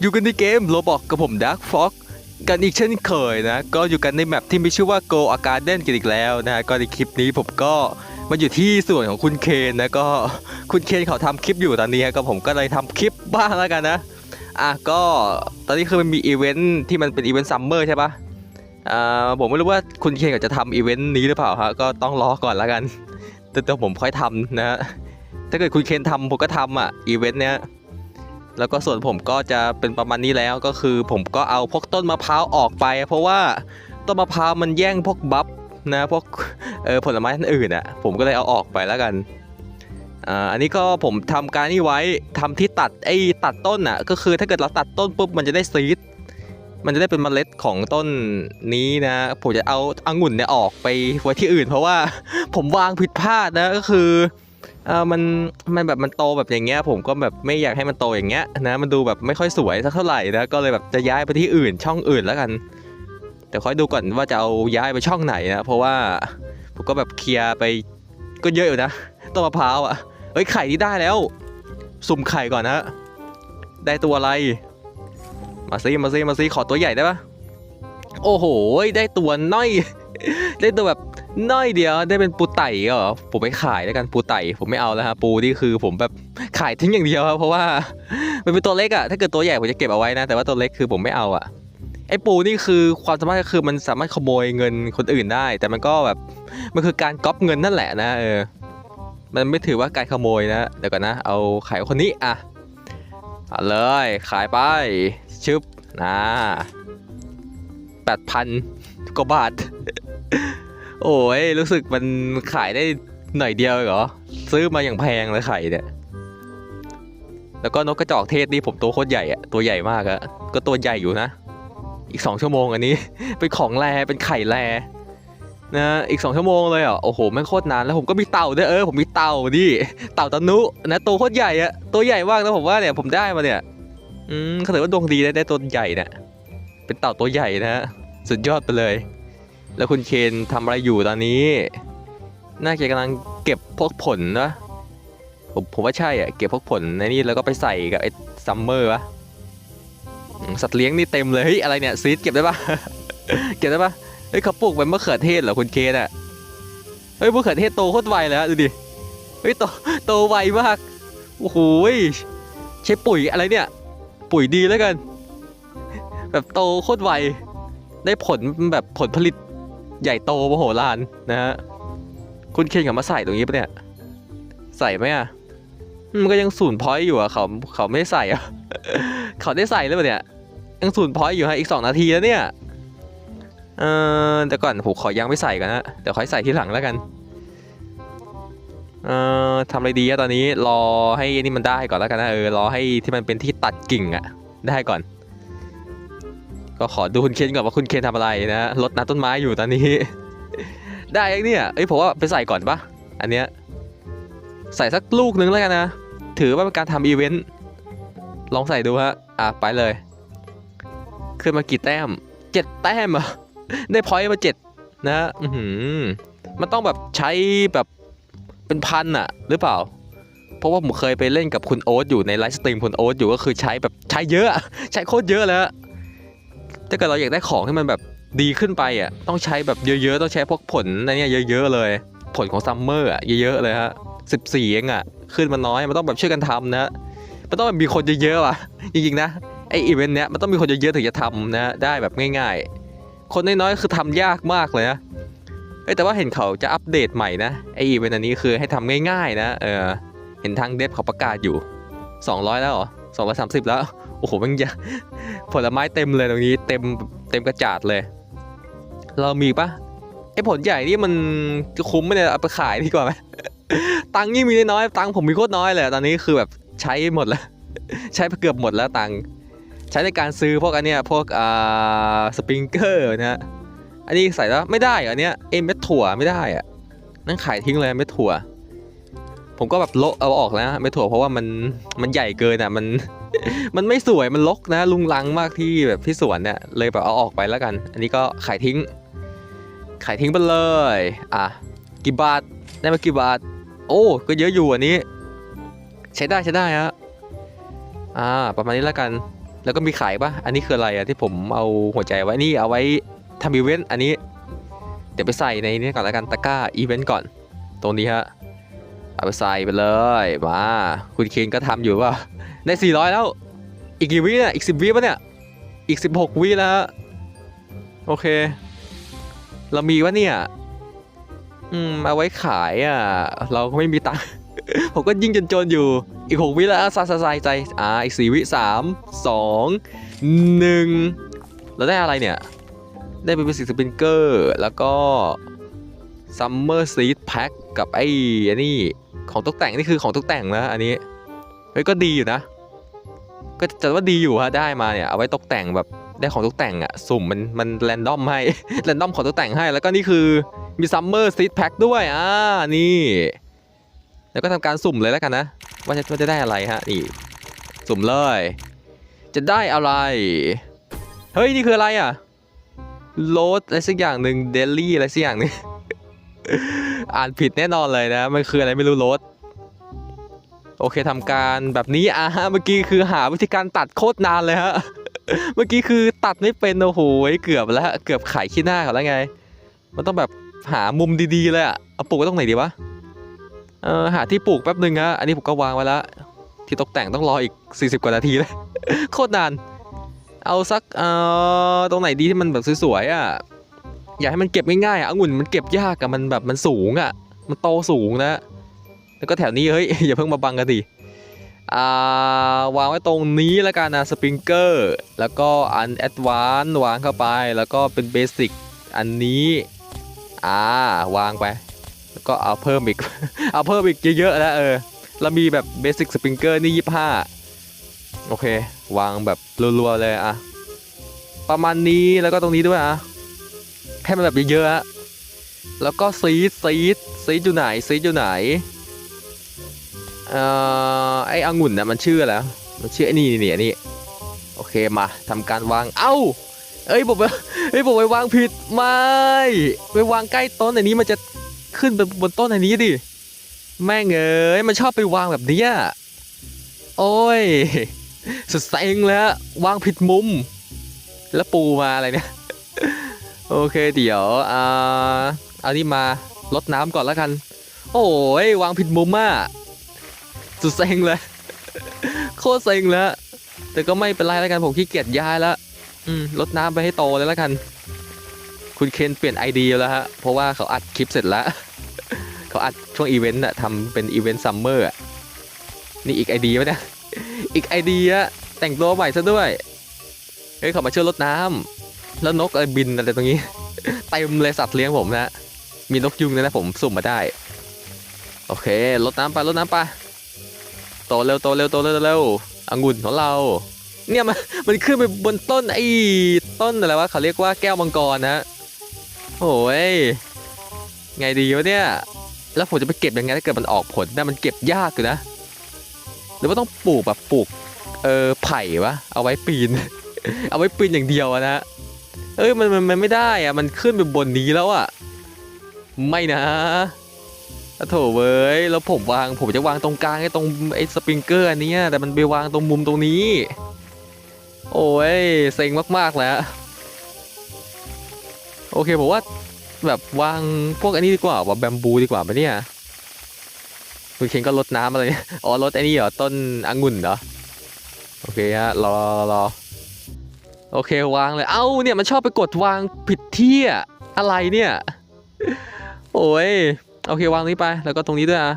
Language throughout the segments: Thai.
อยู่กันในเกมโรบอกกับผมดักฟ็อกกันอีกเช่นเคยนะ ก็อยู่กันในแมปที่มีชื่อว่า Go a Garden กันอีกแล้วนะฮะก็ในคลิปนี้ผมก็มาอยู่ที่ส่วนของคุณเคนนะก็คุณเคนเขาทำคลิปอยู่ตอนนี้ก็ผมก็เลยทำคลิปบ้างแล้วกันนะอะก็ตอนนี้คือมันมีอีเวนท์ที่มันเป็นอีเวนต์ซัมเมอร์ใช่ปะอ่าผมไม่รู้ว่าคุณเคนเขาจะทำอีเวนต์นี้หรือเปล่าฮะก็ต้องรอก่อนแล้วกันแต่ตัวผมค่อยทำนะฮะถ้าเกิดคุณเคนทำผมก็ทำอะอีเวนต์เนี้ย แล้วก็ส่วนผมก็จะเป็นประมาณนี้แล้วก็คือ ผมก็เอาพวกต้นมะพร้าวออกไป เพราะว่าต้นมะพร้าวมันแย่งพวกบัฟนะพวกเออผลไม้อันอื่นอะผมก็เลยเอาออกไปแล้วกันอ่าอันนี้ก็ผมทำการนี่ไว้ทำที่ตัดไอ้ตัดต้นอะก็คือถ้าเกิดเราตัดต้นปุ๊บมันจะได้ซีดมันจะได้เป็นเมล็ดของต้นนี้นะ ผมจะเอาองุ่นเนี่ยออกไปไว้ที่อื่น เพราะว่าผมวางผิดพลาดนะก็คือ เออมันมันแบบมันโตแบบอย่างเงี้ยผมก็แบบไม่อยากให้มันโตอย่างเงี้ยนะมันดูแบบไม่ค่อยสวยสักเท่าไหร่นะก็เลยแบบจะย้ายไปที่อื่นช่องอื่นแล้วกัน แต่ค่อยดูก่อนว่าจะเอาย้ายไปช่องไหนนะเพราะว่าผมก็แบบเคลียร์ไปก็เยอะอยู่นะต้นมะพร้าวอะเฮ้ยไข่นี่ได้แล้ว สุ่มไข่ก่อนนะได้ตัวอะไร มาซิมาซิมาซิขอตัวใหญ่ได้ปะ โอ้โห ได้ตัวน้อย ได้ตัวแบบน้อยเดียว ได้เป็นปูไต่ก็เหรอ ผมไม่ขายแล้วกันปูไต่ ผมไม่เอาแล้วฮะปูนี่คือผมแบบขายทิ้งอย่างเดียวครับเพราะว่ามันเป็นตัวเล็กอะถ้าเกิดตัวใหญ่ผมจะเก็บเอาไว้นะ แต่ว่าตัวเล็กคือผมไม่เอาอะไอ้ปูนี่คือความสามารถก็คือมันสามารถขโมยเงินคนอื่นได้ แต่มันก็แบบมันคือการก๊อปเงินนั่นแหละนะเออ มันไม่ถือว่าการขโมยนะเดี๋ยวก่อนนะ เอาขายคนนี้อะเอาเลยขายไปชึบนะ แปดพันกว่าบาท โอ้ยรู้สึกมันขายได้หน่อยเดียวเหรอ ซื้อมาอย่างแพงเลยไข่เนี่ย แล้วก็นกกระจอกเทศนี่ผมตัวโคตรใหญ่อะตัวใหญ่มากอะก็ตัวใหญ่อยู่นะ อีกสองชั่วโมงอันนี้ เป็นของแรเป็นไข่แรนะอีกสองชั่วโมงเลยอะโอ้โหแม่งโคตรนานแล้วผมก็มีเต่าด้วยเออผมมีเต่าดิเต่าตะนุนะตัวโคตรใหญ่อะตัวใหญ่มากนะผมว่าเนี่ยผมได้มาเนี่ยอืมเขาถือว่าดวงดีได้ได้ตัวใหญ่เนี่ยเป็นเต่าตัวใหญ่นะฮะ สุดยอดไปเลย แล้วคุณเคนทำอะไรอยู่ตอนนี้ น่าจะกำลังเก็บพวกผลนะผมผมว่าใช่อะเก็บพวกผลในนี่แล้วก็ไปใส่กับไอ้ซัมเมอร์วะสัตว์เลี้ยงนี่เต็มเลยเฮ้ยอะไรเนี่ยซีดเก็บได้ปะเก็บได้ปะเฮ้ยเขาปลูกเป็นมะเขือเทศเหรอคุณเคนอะเฮ้ยมะเขือเทศโตโคตรไวเลยฮะดูดิเฮ้ยโตโตไวมากโอ้โหใช้ปุ๋ยอะไรเนี่ย ปุ๋ยดีแล้วกัน แบบโตโคตรไว ได้ผลแบบผลผลิตใหญ่โตมโหฬารนะฮะคุณเคนกับมาใส่ตรงนี้ปะเนี่ย ใส่ไหมอะมันก็ยังศูนย์พอยต์อยู่อะเขาเขาไม่ได้ใส่อะเขาได้ใส่หรือเปล่าเนี่ยยังศูนย์พอยต์อยู่ฮะอีกสองนาทีแล้วเนี่ยเออแต่ก่อนผมขอยังไม่ใส่กันนะเดี๋ยวค่อยใส่ทีหลังแล้วกันเอ่อทำอะไรดีอะตอนนี้รอให้นี่มันได้ก่อนแล้วกันนะเออรอให้ที่มันเป็นที่ตัดกิ่งอะได้ก่อน ก็ขอดูคุณเคนก่อนว่าคุณเคนทำอะไรนะรดน้ำต้นไม้อยู่ตอนนี้ ได้ยังเนี่ยเอ้ยผมว่าไปใส่ก่อนปะอันเนี้ยใส่สักลูกนึงแล้วกันนะ ถือว่าเป็นการทำอีเวนต์ลองใส่ดูฮะอะไปเลย ขึ้นมากี่แต้มเจ็ดแต้มอะได้พอยต์มาเจ็ดนะฮะอื้อหือมันต้องแบบใช้แบบเป็นพันอะหรือเปล่า เพราะว่าผมเคยไปเล่นกับคุณโอ๊ตอยู่ในไลฟ์สตรีมคุณโอ๊ตอยู่ก็คือใช้แบบใช้เยอะ ใช้โคตรเยอะเลยอะ ถ้าเกิดเราอยากได้ของที่มันแบบดีขึ้นไปอะต้องใช้แบบเยอะๆ ต้องใช้พวกผลในเนี้ยเยอะๆเลย ผลของซัมเมอร์อะเยอะๆเลยฮะสิบสี่เองอะขึ้นมาน้อยมันต้องแบบช่วยกันทำนะมันต้องแบบมีคนเยอะๆว่ะจริงๆนะไออีเวนต์เนี้ยมันต้องมีคนเยอะๆถึงจะทำนะได้แบบง่าย ๆ คนน้อยๆคือทำยากมากเลยนะเอ้แต่ว่าเห็นเขาจะอัปเดตใหม่นะไออีเวนต์อันนี้คือให้ทำง่ายๆนะเออเห็นทางเดฟเขาประกาศอยู่ 200 แล้วเหรอ230 แล้ว โอ้โหมันเยอะผลไม้เต็มเลยตรงนี้ เต็มเต็มกระจาดเลย เรามีปะไอผลใหญ่นี่มันคุ้มไหมเนี่ยเอาไปขายดีกว่าไหมตังค์นี่มีน้อยตังค์ผมมีโคตรน้อยเลย ตอนนี้คือแบบใช้หมดแล้ว ใช้ไปเกือบหมดแล้วตังค์ใช้ในการซื้อพวกอันเนี้ยพวกอ่าสปริงเกอร์นะฮะอันนี้ใส่แล้วไม่ได้อันเนี้ยเอ็มเม็ดถั่วไม่ได้อะนั่นขายทิ้งเลยเม็ดถั่ว ผมก็แบบโละเอาออกแล้วเม็ดถั่วเพราะว่ามันมันใหญ่เกินอะมัน มันไม่สวยมันลกนะ ลุงลังมากที่แบบที่สวนเนี่ย เลยแบบเอาออกไปแล้วกัน อันนี้ก็ขายทิ้ง ขายทิ้งไปเลย อะกี่บาทได้มากี่บาท โอ้ก็เยอะอยู่อันนี้ ใช้ได้ใช้ได้ฮะอ่า ประมาณนี้แล้วกัน แล้วก็มีขายปะอันนี้คืออะไรอะที่ผมเอาหัวใจไว้นี่เอาไว้ทำอีเวนต์อันนี้ เดี๋ยวไปใส่ในนี้ก่อนแล้วกันตะกร้าอีเวนต์ก่อน ตรงนี้ฮะ เอาไปใส่ไปเลยมาคุณเคนก็ทำอยู่ว่าได้400 แล้ว อีกกี่วิเนี่ยอีก 10 วิปะเนี่ย อีก 16 วิแล้ว โอเค เรามีวะเนี่ย อืมเอาไว้ขายอะ เราก็ไม่มีตังค์ผมก็ยิ่งจนๆอยู่ อีก 6 วิแล้วซาซาซใจอ่าอีก 4 วิ 3 2 1เราได้อะไรเนี่ย ได้เป็นสิกสปินเกอร์ แล้วก็ ซัมเมอร์ซีดแพ็คกับไอ้อันนี้ของตกแต่งนี่คือของตกแต่งนะอันนี้เฮ้ยก็ดีอยู่นะ ก็จะว่าดีอยู่ฮะได้มาเนี่ยเอาไว้ตกแต่งแบบได้ของตกแต่งอะสุ่มมันมันแรนดอมให้แรนดอมของตกแต่งให้ แล้วก็นี่คือมีซัมเมอร์ซีดแพ็คด้วยอ่านี่ แล้วก็ทำการสุ่มเลยแล้วกันนะ ว่าจะว่าจะได้อะไรฮะนี่สุ่มเลย จะได้อะไร เฮ้ย นี่คืออะไรอะโรสอะไรสักอย่างหนึ่งเดลี่อะไรสักอย่างหนึ่ง อ่านผิดแน่นอนเลยนะ มันคืออะไรไม่รู้รสโอเคทำการแบบนี้อะเมื่อกี้คือหาวิธีการตัดโคตรนานเลยฮะ เมื่อกี้คือตัดไม่เป็นโอ้โหเกือบแล้วเกือบไขขี้หน้าเขาแล้วไง มันต้องแบบหามุมดีๆเลยอะเอาปลูกไว้ตรงไหนดีวะเออหาที่ปลูกแป๊บหนึ่งฮะอันนี้ผมก็วางไว้แล้วที่ตกแต่งต้องรออีก 40 กว่านาทีเลยโคตรนาน เอาสักเอ่อตรงไหนดีที่มันแบบสวยๆอะ อยากให้มันเก็บง่ายๆอะองุ่นมันเก็บยากอะมันแบบมันสูงอะ มันโตสูงนะ แล้วก็แถวนี้เฮ้ยอย่าเพิ่งมาบังกันดิอ่าวางไว้ตรงนี้แล้วกันนะสปริงเกอร์แล้วก็อันแอดวานวางเข้าไปแล้วก็เป็นเบสิกอันนี้อ่าวางไป แล้วก็เอาเพิ่มอีก เอาเพิ่มอีกเยอะๆแล้วเออเรามีแบบเบสิกสปริงเกอร์นี่25โอเค วางแบบรัวๆเลยอะประมาณนี้แล้วก็ตรงนี้ด้วยอะ ให้มันแบบเยอะๆแล้วก็ซีดซีดซีดอยู่ไหนซีดอยู่ไหนเอ่อไอองุ่นนะมันชื่ออะไรวมันชื่อไอ้นี่นี่นี่โอเคมาทำการวางเอ้าเอ้ยผมไปเอ้ยผมไปวางผิดไม่ไปวางใกล้ต้นอันนี้มันจะขึ้นไปบนต้นอันนี้ดิแม่งเอ้ยมันชอบไปวางแบบเนี้ยโอ้ยสุดเซ็งแล้ววางผิดมุม แล้วปูมาอะไรเนี่ย โอเคเดี๋ยวอ่าเอานี่มาลดน้ำก่อนแล้วกัน โอ้ยวางผิดมุมอะสุดเซ็งเลย โคตรเซ็งแล้ว แต่ก็ไม่เป็นไรแล้วกันผมขี้เกียจย้ายแล้วอืมลดน้ำไปให้โตเลยแล้วกัน คุณเคนเปลี่ยนไอเดียแล้วฮะเพราะว่าเขาอัดคลิปเสร็จแล้วเขาอัดช่วงอีเวนต์อะทำเป็นอีเวนต์ซัมเมอร์อะนี่อีกไอเดียวะเนี่ยอีกไอเดียแต่งตัวใหม่ซะด้วยเฮ้ยเขามาช่วยรดน้ำ แล้วนกอะไรบินอะไรตรงนี้เต็มเลยสัตว์เลี้ยงผมนะมีนกยุงด้วยนะผมสุ่มมาได้ โอเครดน้ำไปรดน้ำไปโตเร็วโตเร็วโตเร็วโตเร็วองุ่นของเรา เนี่ยมันมันขึ้นไปบนต้นไอ้ต้นอะไรวะเขาเรียกว่าแก้วมังกรนะโอ้ยไงดีวะเนี่ย แล้วผมจะไปเก็บยังไงถ้าเกิดมันออกผลนะมันเก็บยากอยู่นะ หรือว่าต้องปลูกแบบปลูกเออไผ่วะเอาไว้ปีน เอาไว้ปีนอย่างเดียวอะนะ เอ้ยมันมันไม่ได้อะมันขึ้นไปบนนี้แล้วอะไม่นะโถเว้ยแล้วผมวางผมจะวางตรงกลางไอ้ตรงไอ้สปริงเกอร์อันนี้แต่มันไปวางตรงมุมตรงนี้ โอ้ยเซ็งมากๆแล้วโอเคผมว่าแบบวางพวกอันนี้ดีกว่าว่าแบมบูดีกว่าปะเนี่ยคุณเคนก็ลดน้ำอะไรเนี่ยอ๋อลดไอ้นี่เหรอต้นองุ่นเหรอโอเคฮะรอรอรอ โอเควางเลย เอ้าเนี่ยมันชอบไปกดวางผิดที่อะอะไรเนี่ย โอ้ยโอเควางนี้ไป แล้วก็ตรงนี้ด้วยอะ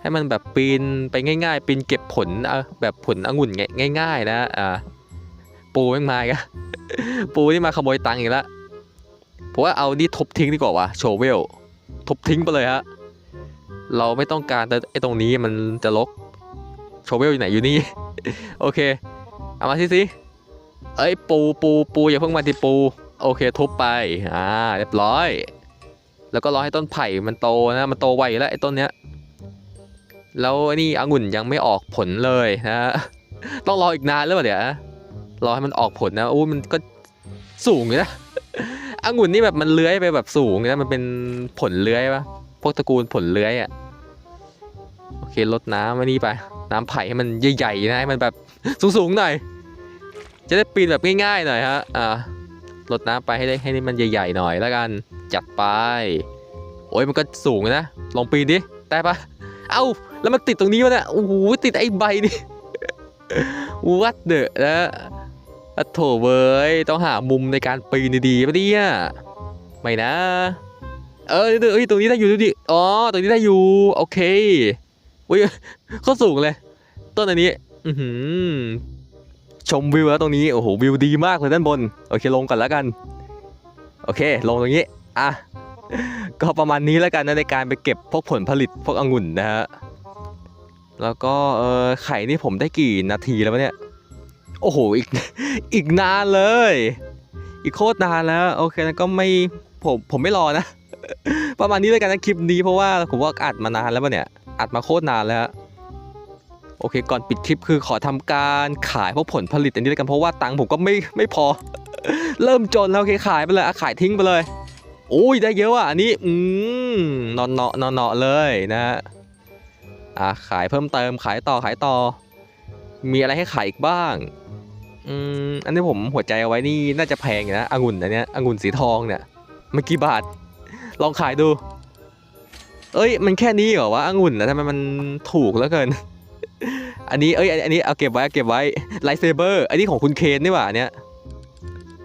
ให้มันแบบปีนไปง่าย ๆ ปีนเก็บผลอแบบผลองุ่นง่าย ๆ นะอ่าปูแม่งมาอีกปูนี่มาขโมยตังค์อีกแล้วผมว่าเอานี่ทุบทิ้งดีกว่าวะโชเวลทุบทิ้งไปเลยฮะเราไม่ต้องการแต่ไอ้ตรงนี้มันจะลกโชเวลอยู่ไหนอยู่นี่ โอเค เอามาสิสิ เอ้ยปูปูปูอย่าเพิ่งมาที่ปูโอเคทุบไปอ่าเรียบร้อย แล้วก็รอให้ต้นไผ่มันโตนะมันโตไวแล้วไอ้ต้นเนี้ยแล้วไอ้นี่องุ่นยังไม่ออกผลเลยนะต้องรออีกนานหรือเปล่าเดี๋ยวรอให้มันออกผลนะโอ้มันก็สูงอยู่นะองุ่นนี่แบบมันเลื้อยไปแบบสูงนะมันเป็นผลเลื้อยปะพวกตระกูลผลเลื้อยอะโอเคลดน้ำอันนี้ไป น้ำไผ่ให้มันใหญ่ๆนะให้มันแบบสูงๆหน่อย จะได้ปีนแบบง่ายๆหน่อยฮะอะลดน้ำไปให้ได้ให้มันใหญ่ๆหน่อยแล้วกันจัดไปโอ้ยมันก็สูงนะลองปีนดิได้ปะเอ้าแล้วมันติดตรงนี้วะเนี่ยโอ้โหติดไอ้ใบนี่วัดเดอะนะอะโถเว้ยต้องหามุมในการปีนดีๆปะเนี่ยไม่นะ เออเอ้ยตรงนี้ได้อยู่ดูดิอ๋อตรงนี้ได้อยู่โอเคเว้ยเขาสูงเลย ต้นอันนี้ อือหือ ชมวิวแล้วตรงนี้ โอ้โห วิวดีมากเลยด้านบน โอเคลงก่อนแล้วกัน โอเค ลงตรงนี้ อะ ก็ประมาณนี้แล้วกันนะในการไปเก็บพวกผลผลิตพวกองุ่นนะฮะ แล้วก็เออไข่นี่ผมได้กี่นาทีแล้วเนี่ย โอ้โห อีก อีกนานเลย อีกโคตรนานแล้ว โอเคนะก็ไม่ ผม ผมไม่รอนะ ประมาณนี้แล้วกันนะคลิปนี้เพราะว่าผมว่าอัดมานานแล้วปะเนี่ย อัดมาโคตรนานแล้ว โอเค ก่อนปิดคลิปคือขอทำการขายพวกผลผลิตอันนี้แล้วกันเพราะว่าตังค์ผมก็ไม่ไม่พอ เริ่มจนแล้วโอเคขายไปเลยอะขายทิ้งไปเลยโอ้ยได้เยอะว่ะอันนี้อืมนอนเนาะนอนเนาะเลยนะฮะอะขายเพิ่มเติมขายต่อขายต่อ มีอะไรให้ขายอีกบ้างอืมอันนี้ผมหัวใจเอาไว้นี่น่าจะแพงนะองุ่นอันเนี้ยองุ่นสีทองเนี่ยมันกี่บาท ลองขายดู เอ้ย มันแค่นี้เหรอวะองุ่นนะทำไมมันถูกเหลือเกิน อันนี้เอ้ยอันนี้เอาเก็บไว้เอาเก็บไว้ไลท์เซเบอร์อันนี้ของคุณเคนนี่หว่าเนี้ย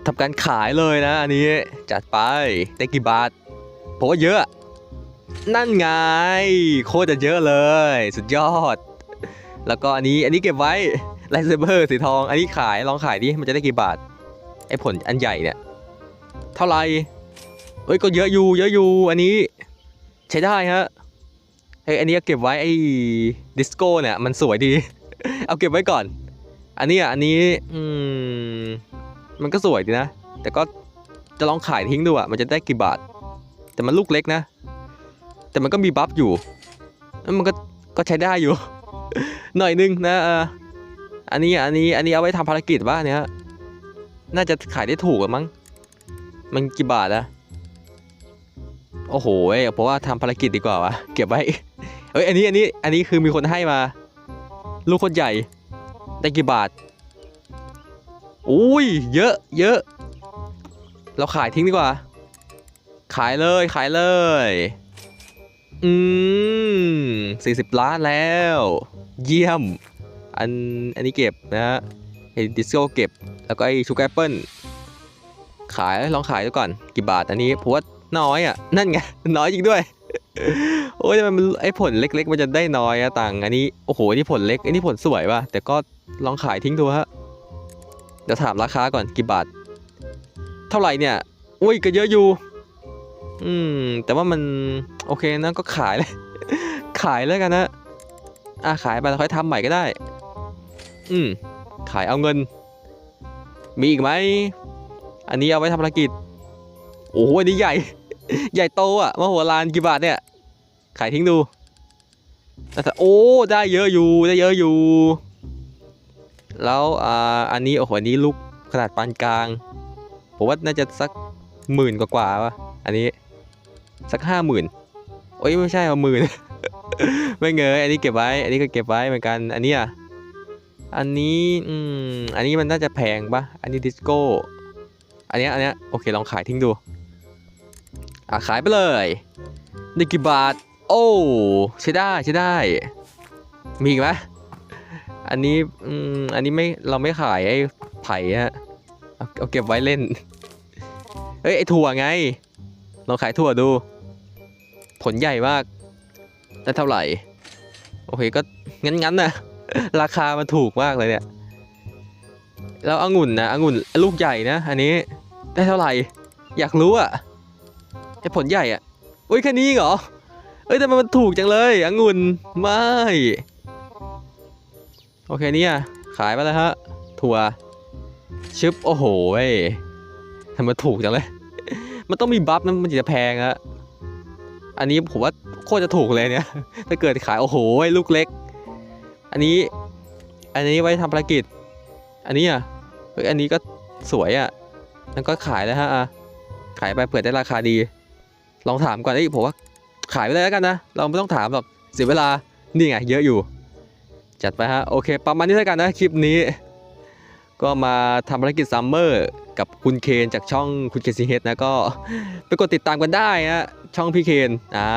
ทำการขายเลยนะ อันนี้จัดไปได้กี่บาทผมว่าเยอะ นั่นไง โคตรจะเยอะเลย สุดยอด แล้วก็อันนี้อันนี้เก็บไว้ไลท์เซเบอร์สีทอง อันนี้ขายลองขายดิมันจะได้กี่บาทไอ้ผลอันใหญ่เนี่ยเท่าไหร่เอ้ยก็เยอะอยู่เยอะอยู่อันนี้ ใช้ได้ฮะ เฮ้ยอันนี้เอาเก็บไว้ไอ้ดิสโก้เนี่ยมันสวยดี เอาเก็บไว้ก่อน อันนี้อะอันนี้อืมมันก็สวยดีนะ แต่ก็จะลองขายทิ้งดูอะมันจะได้กี่บาท แต่มันลูกเล็กนะ แต่มันก็มีบัฟอยู่มันก็ก็ใช้ได้อยู่ หน่อยนึงนะอันนี้อะอันนี้อันนี้เอาไว้ทำภารกิจว่าเนี่ยน่าจะขายได้ถูกมั้ง มันกี่บาทอะโอ้โหเพราะว่าทำภารกิจดีกว่าวะ เก็บไว้ อ้ยอันนี้อันนี้อันนี้คือมีคนให้มา ลูกคนใหญ่ ได้กี่บาทอุ้ยเยอะเยอะ เราขายทิ้งดีกว่า ขายเลยขายเลย อืมสี่สิบล้านแล้ว เยี่ยม อันอันนี้เก็บนะฮะเฮดิสโก้เก็บ แล้วก็ไอชูการ์แอปเปิลขายลองขายดูก่อน กี่บาทอันนี้ผมว่าน้อยอะ นั่นไง น้อยจริงด้วย โอ้ยทำไมมันไอ้ผลเล็ก ๆ มันจะได้น้อยอะตังอันนี้โอ้โหอันนี่ผลเล็กอันนี้ผลสวยว่ะแต่ก็ลองขายทิ้งดูฮะเดี๋ยวถามราคาก่อนกี่บาท เท่าไหร่เนี่ยอุ้ยก็เยอะอยู่ อืม แต่ว่ามันโอเคนะก็ขายเลย ขายแล้วกันนะอะขายไปแล้วค่อยทำใหม่ก็ได้ อืม ขายเอาเงิน มีอีกไหม อันนี้เอาไว้ทำภารกิจ โอ้โหอันนี้ใหญ่ ใหญ่โตอะมโหฬารกี่บาทเนี่ยขายทิ้งดูแต่โอ้ได้เยอะอยู่ได้เยอะอยู่ แล้วอ่าอันนี้โอ้โหอันนี้ลูกขนาดปานกลางผมว่าน่าจะสักหมื่นกว่าๆวะอันนี้สักห้าหมื่นโอ้ยไม่ใช่เอาหมื่นไม่เงยอันนี้เก็บไว้ อันนี้ก็เก็บไว้เหมือนกันอันนี้อะอันนี้อืมอันนี้มันน่าจะแพงปะอันนี้ดิสโก้อันเนี้ยอันเนี้ยโอเคลองขายทิ้งดู อะขายไปเลยได้กี่บาท โอ้ใช้ได้ใช้ได้ มีอีกไหมอันนี้อืมอันนี้ไม่เราไม่ขายไอ้ไผ่ฮะเอาเก็บไว้เล่นเฮ้ยไอ้ถั่วไงลองขายถั่วดู ผลใหญ่มากได้เท่าไหร่ โอเคก็งั้นๆนะราคามันถูกมากเลยเนี่ยแล้วองุ่นนะองุ่นลูกใหญ่นะ อันนี้ได้เท่าไหร่ อยากรู้อะ ไอ้ผลใหญ่อะอุ้ยแค่นี้เหรอ เอ้ยแต่มันถูกจังเลยองุ่นไม่ โอเคเนี่ยขายไปแล้วฮะ ถั่วชึบโอ้โหเว้ยทำไมถูกจังเลย มันต้องมีบัฟนะมันจะแพงอะอันนี้ผมว่าโคตรจะถูกเลยเนี่ย ถ้าเกิดขายโอ้โหลูกเล็ก อันนี้ อันนี้ไว้ทำภารกิจ อันนี้อะเฮ้ยอันนี้ก็สวยอะนั่นก็ขายแล้วฮะขายไปเผื่อได้ราคาดี ลองถามก่อนเอ้ผมว่าขายไปเลยแล้วกันนะ เราไม่ต้องถามหรอกเสียเวลา นี่ไง เยอะอยู่ จัดไปฮะ โอเค ประมาณนี้แล้วกันนะ คลิปนี้ ก็มาทำภารกิจซัมเมอร์กับคุณเคนจากช่องคุณเคนซีเฮดนะ ก็ไปกดติดตามกันได้ฮะช่องพี่เคนอ่า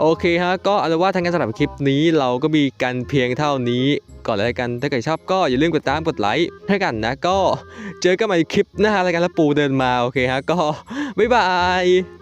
โอเคฮะ ก็เอาเป็นว่าทางการสำหรับคลิปนี้เราก็มีกันเพียงเท่านี้ ก่อนแล้วกัน ถ้าเกิดชอบก็อย่าลืมกดตามกดไลค์ให้กันนะ ก็เจอกันใหม่คลิปหน้ารายการละปูเดินมา โอเคฮะ ก็บ๊ายบาย